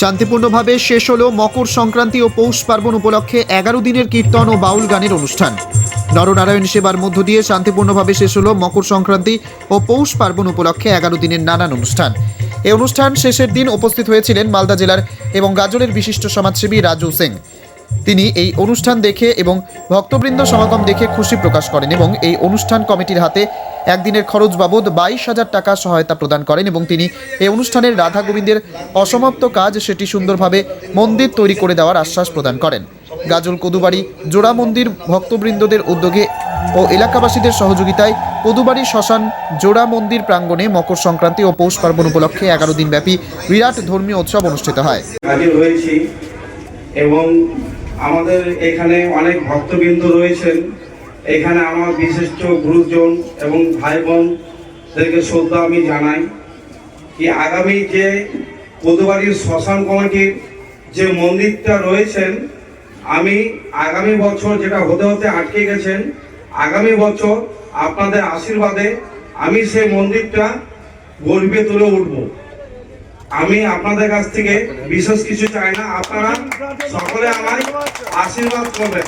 শান্তিপূর্ণভাবে শেষ হলো মকর সংক্রান্তি ও পৌষ পার্বণ উপলক্ষে এগারো দিনের কীর্তন ও বাউল গানের অনুষ্ঠান। নরনারায়ণ সেবার মধ্য দিয়ে শান্তিপূর্ণভাবে শেষ হলো মকর সংক্রান্তি ও পৌষ পার্বণ উপলক্ষে এগারো দিনের নানান অনুষ্ঠান। এই অনুষ্ঠান শেষের দিন উপস্থিত হয়েছিলেন মালদা জেলার এবং গাজলের বিশিষ্ট সমাজসেবী রাজু সিং তিনি এই অনুষ্ঠান দেখে এবং ভক্তবৃন্দ সমাগম দেখে খুশি প্রকাশ করেন এবং এই অনুষ্ঠান কমিটির হাতে একদিনের খরচ বাবদ বাইশ হাজার টাকা সহায়তা প্রদান করেন এবং তিনি এই অনুষ্ঠানের রাধা গোবিন্দের অসমাপ্ত কাজ সেটি সুন্দরভাবে মন্দির তৈরি করে দেওয়ার আশ্বাস প্রদান করেন। গাজল কদুবাড়ি জোড়া মন্দির ভক্তবৃন্দদের উদ্যোগে ও এলাকাবাসীদের সহযোগিতায় কদুবাড়ি শ্মশান জোড়া মন্দির প্রাঙ্গণে মকর সংক্রান্তি ও পৌষ পার্বণ উপলক্ষে এগারো দিনব্যাপী বিরাট ধর্মীয় উৎসব অনুষ্ঠিত হয়। এবং আমাদের এখানে অনেক ভক্তবৃন্দ রয়েছেন। এখানে আমার বিশিষ্ট গুরুজন এবং ভাই বোনদেরকে শ্রদ্ধা আমি জানাই কি আগামী যে পদুবাড়ির শ্মশান কমিটির যে মন্দিরটা রয়েছেন, আমি আগামী বছর যেটা হতে হতে আটকে গেছেন, আগামী বছর আপনাদের আশীর্বাদে আমি সেই মন্দিরটা গর্বে তুলে উঠবো। আমি আপনাদের কাছ থেকে বিশেষ কিছু চাই না, আপনারা সকলে আমায় আশীর্বাদ করবেন।